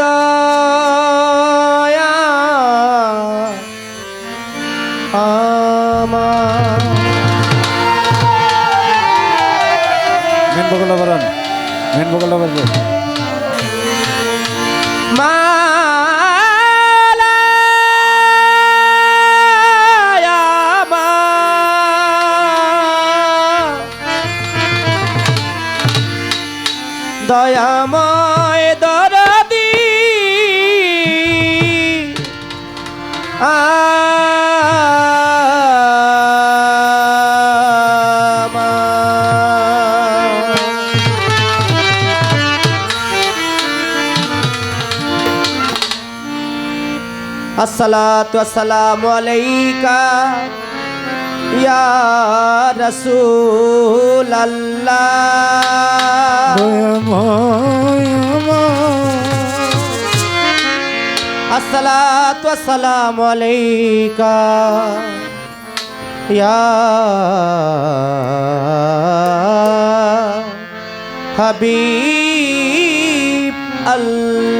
দয়া আমার। মেন বাড়ান মেন বগলটা আসসালাতু আসসালামু আলাইকা ইয়া রাসূলাল্লাহ। আসসালাতু আসসালামু আলাইকা ইয়া আল্লাহ।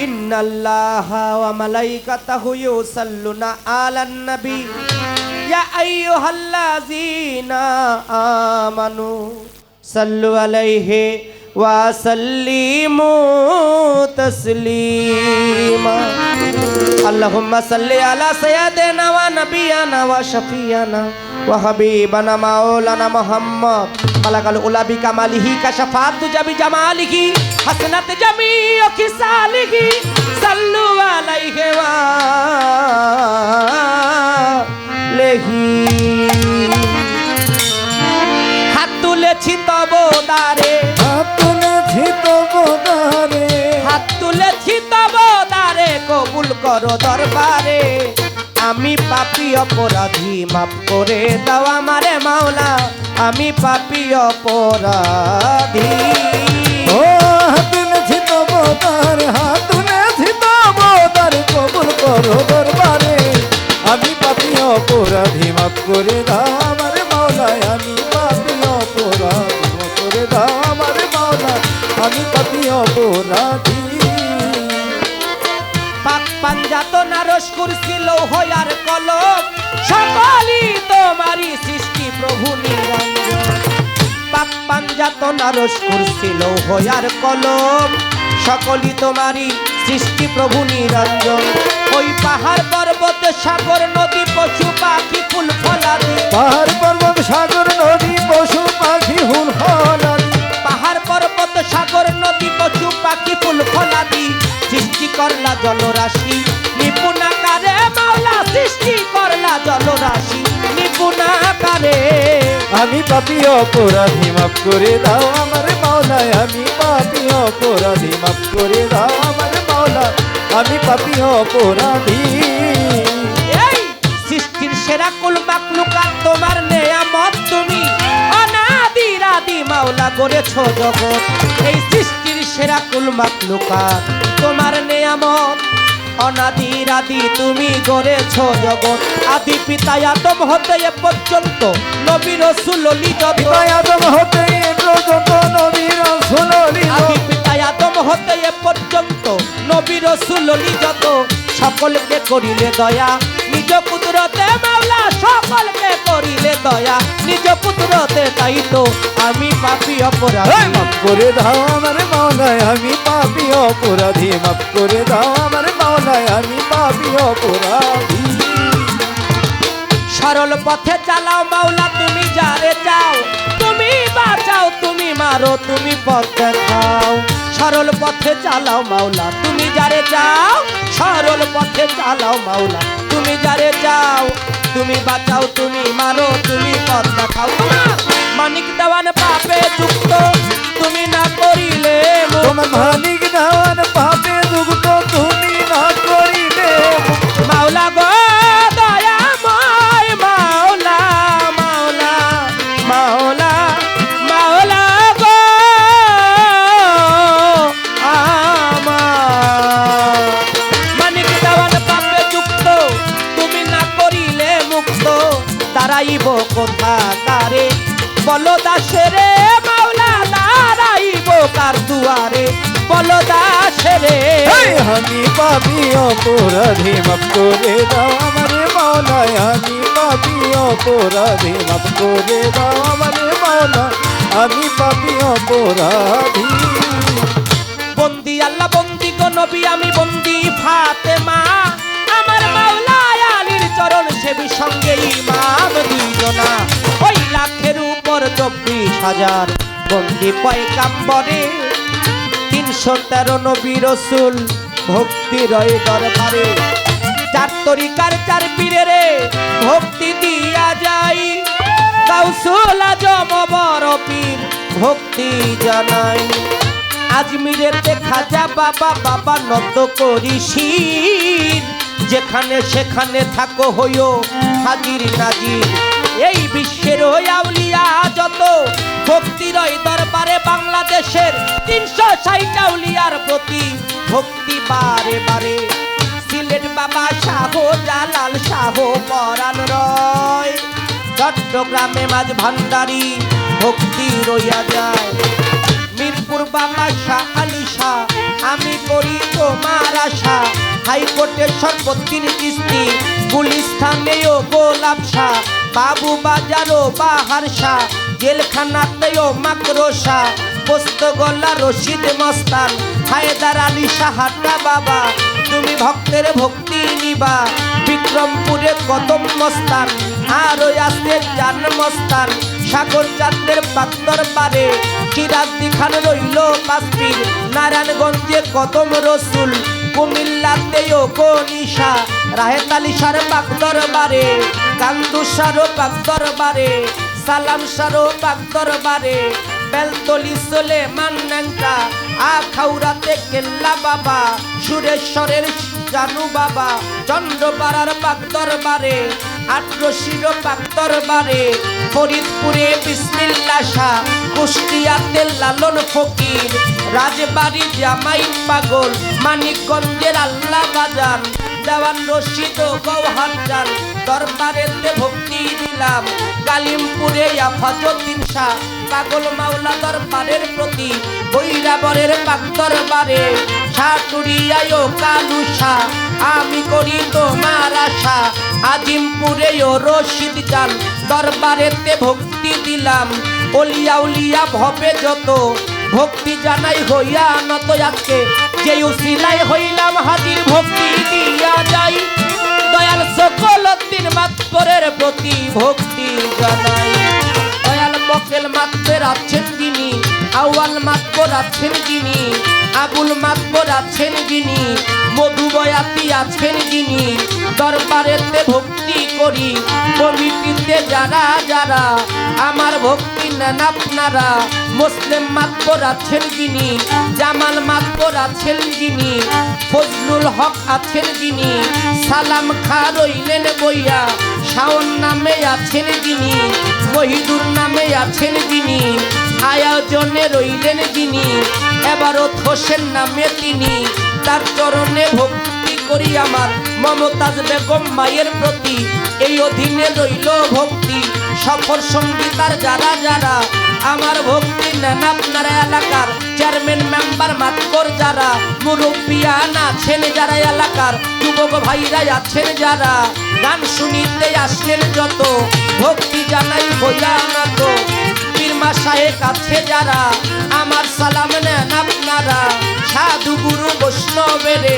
ইন্নাল্লাহা ওয়া মালাইকাতাহু ইউসাল্লুনা আলান নবী ইয়া আইয়ুহাল্লাযীনা আমানু সাল্লু আলাইহি ওয়া সাল্লিমু তাসলিমা আল্লাহুম্মা সাল্লি আলা সাইয়্যিদিনা ওয়া নাবিয়ানা ওয়া শাফিয়ানা ওয়া হাবিবানা মাওলানা মুহাম্মদ বালাগাল ওলাবি কামালিহি কাশাফাত তুজাবি জামালিহি হাসনাত জামি ও খিসালিহি সাল্লু আলাইহি ওয়া লেহি হাত তুলেছি তব দারে হাত তুলেছি তব দারে হাত তুলেছি তব দারে কবুল করো দরবারে। আমি পাপি অপরাধী, মাফ করে দাও আমারে মাওলা। আমি পাপি অপরাধী। আমি পাপি অপরাধী, মাফ করে দাও আমার মাওলায় আমি পাপি অপরাধী, মাফ করে দাও আমার মাওলা। আমি পাপি অপরাধী। হয়ার কলম সকলই তোমারই সৃষ্টি প্রভু নিরঞ্জন পাক পাঞ্জাত নারস কুরছিল হয়ার কলম সকলই তোমারই সৃষ্টি প্রভু নিরঞ্জন। ওই পাহাড় পর্বত সাগর নদী পশু পাখি ফুল ফলাদি। পাহাড় পর্বত সাগর নদী পশু পাখি হুল হলাদি পাহাড় পর্বত সাগর নদী পাখি ফুল ফলাদি সৃষ্টি করলা জলরাশি। নিপুণাকারে মাওলা সৃষ্টি করলা জলরাশি। নিপুণাকারে আমি পাপি অপরাধী মাফ করে দাও আমার মাওলায়। আমি পাপি অপরাধী মাফ করে দাও আমার মাওলা আমি পাপি অপরাধী। এই সৃষ্টির সেরা কুল মাকলুকাত তোমার নেয়ামত তুমি। অনাদি রাদি মাওলা করেছ জগৎ। এই সৃষ্টির সেরা কুল মাকলুকাত তোমার নেয়ামত অনাদি রাদি তুমি গড়েছ জগৎ। আদি পিতা আদম হতে এ পর্যন্ত নবী রসুল পিতায় আদম হতে এ পর্যন্ত নবীর সুললি আদি পিতা আদম হতে এ পর্যন্ত নবী রসুল যত সকলকে করিলে দয়া নিজ কুদরতে মাওলা সকলকে করিলে দয়া। নিজ কুদরতে তাই তো আমি পাপি অপরাধ। মাফ করে দাও আমার মাওলায় আমি পাপি অপরাধী। মাফ করে দাও আমার মাওলায় আমি পাপি অপরাধী। সরল পথে চালাও মাওলা তুমি যারে চাও। তুমি বাঁচাও তুমি মারো তুমি পথ দেখাও। সরল পথে চালাও মাওলা তুমি যারে চাও। সরল পথে চালাও মাওলা তুমি যারে চাও? তুমি বাঁচাও তুমি মারো তুমি পথ দেখাও। মানিক দেওয়ান পাপে যুক্ত। আমি পাপি অপরাধী, মাফ করে দাও আমার মাওলায় আমি পাপি অপরাধী, মাফ করে দাও আমার মাওলা আমি পাপি অপরাধী। বন্দি আল্লাহ, বন্দি গো নবী, আমি বন্দি ফাতেমা। আমার মাওলা আলীর চরণ সেবি সঙ্গে ইমাম দুইজনা। ওই লাখের উপর চব্বিশ হাজার বন্দি পয়কাম্বরে তিনশো তেরো নবী রসুল ভক্তি রয় দরবারে। চার তরিকার চার পীরেরে ভক্তি দিয়া যাই। গাউসুল আজম বড় পীর, ভক্তি জানাই। আজমিরের দেখা যা বাবা বাবা নত করি শির। যেখানে সেখানে থাকো হইও হাজির নাজির। এই বিশ্বের ওই আউলিয়া যত ভক্তির ওই দরবারে বাংলাদেশের তিনশো ষাট আউলিয়ার প্রতি ভক্তি বারে বারে। সিলেট বাবা শাহ জালাল শাহ পরাণ রয়। চট্টগ্রামে মাঝ ভান্ডারি ভক্তি রইয়া যায়। মিরপুর বাবা শাহ আলী শাহ আমি করি তোমার আশা। হাইকোর্টের সর্বত্রিন কিস্তি গুলিস্থানেও গোলাপ শাহ বাবু বাজারও বাহার শাহ জেলখানাতেও শাহ পোস্ত গলা রশিদ মস্তান, হায়দার আলী সাহাটা বাবা। তুমি ভক্তের ভক্তি নিবা, বিক্রমপুরে কদম মস্তান আর ওই আসতে জান মস্তান। সাগর চাঁদের পাত্তর পারে সিরাজদি খান রইল কাশ্মীর নারায়ণগঞ্জে কদম রসুল কুমিল্লাতেও গনিশা রাহেত আলী সার পাকদর বারে কান্দুসারও পাকদর বারে, সালাম সারো পাকদর বারে, বেলতলি চলে মান্নাঙ্কা আখাউরাতে কেল্লা বাবা, সুরেশ্বরের জানু বাবা, চন্দ্রপাড়ার পাক দরবারে আটরশির পাক দরবারে ফরিদপুরে বিসমিল্লা শাহ কুষ্টিয়াতে লালন ফকির, রাজবাড়ি জামাই পাগল, মানিকগঞ্জের আল্লাহ বাজার, দেওয়ান রশিদ গৌহার চাল দরবারেতে ভক্তি দিলাম, কালিমপুরে আফাজুদ্দিন শাহ, পাগল মাওলা দরবারের প্রতি বৈরাবরের পাক দরবারে সাটুরিয়ায় কালু শাহ। আমি করি তোমার আশা। আজিমপুরে ও রশিদ চাল দরবারেতে ভক্তি দিলাম। অলিয়া উলিয়া ভবে যত, ভক্তি জানাই হইয়া নত আজকে। যে উসিলাই হইলাম হাজির, ভক্তি দিয়া যাই। দয়াল সকল দিন মাত্রের প্রতি ভক্তি জানাই। দয়াল মকেল মাত্রের আছেন যিনি আউয়াল মাতবর আছেন যিনি, আবুল মাতবর আছেন যিনি, মধুবয়াতি আছেন যিনি, দরবারেতে ভক্তি করি কমিটিতে যারা যারা, আমার ভক্তি নেন আপনারা, মুসলিম মাতবর আছেন যিনি, জামাল মাতবর আছেন যিনি, ফজলুল হক আছেন যিনি, সালাম খা রইলেন বইয়া, শাওন নামে আছেন যিনি, মহিদুর নামে আছেন যিনি আয়োজনে রইলেন যিনি এবারত হোসেন নামে তিনি তার চরণে ভক্তি করি আমার মমতাজ বেগম মায়ের প্রতি। এই অধীনে রইল ভক্তি সফর সঙ্গীতার যারা যারা। আমার ভক্তি নেন আপনারা এলাকার চেয়ারম্যান, মেম্বার, মাতকর যারা। মুরব্বিয়ান আছেন যারা এলাকার, যুবক ভাইরা আছেন যারা। গান শুনিতে আসলেন যত, ভক্তি জানাই হইয়া নত পীরমা সাহেব আছে যারা, আমার সালাম নেন আপনারা। সাধু গুরু বৈষ্ণবেরে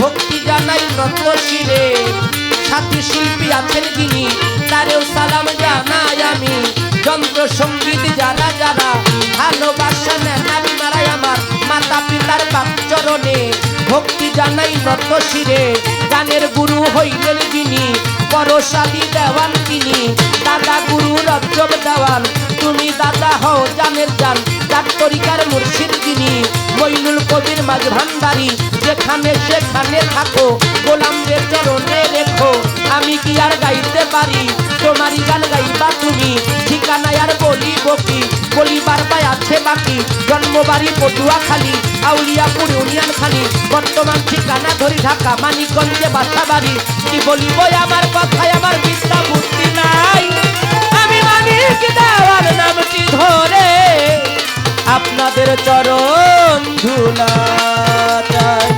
ভক্তি জানাই নত শিরে সাথী শিল্পী আছেন যিনি, তারেও সালাম জানাই আমি। যন্ত্র সংগীত যারা যারা, ভালোবাসা নেন আপনারাই আমার মাতা পিতার চরণে। ভক্তি জানাই নত শিরে গানের গুরু হইলেন যিনি, পরশালী দেওয়ান তিনি, দাদা গুরু রজ্জব দেওয়ান। দাদা হও জানের জান মইনুল কবির মাঝ ভান্ডারি, যেখানে সেখানে থাকো, গোলামদের চরণে রেখো। আমি কি আর গাইতে পারি? তোমারই গান গাইবা তুমি, ঠিকানায় আর বলি বকি বলিবার পায় আছে বাকি, জন্মবাড়ি পটুয়া খালি আউলিয়াপুর ইউনিয়ন খালি বর্তমান ঠিকানা ধরি ঢাকা, মানিকগঞ্জে বাসা বাড়ি কি বলিব আমার কথায়, আমার বিদ্যা বুদ্ধি নাই। ডাক দেওয়ার নামটি ধরে আপনাদের চরণ ধুলা চায়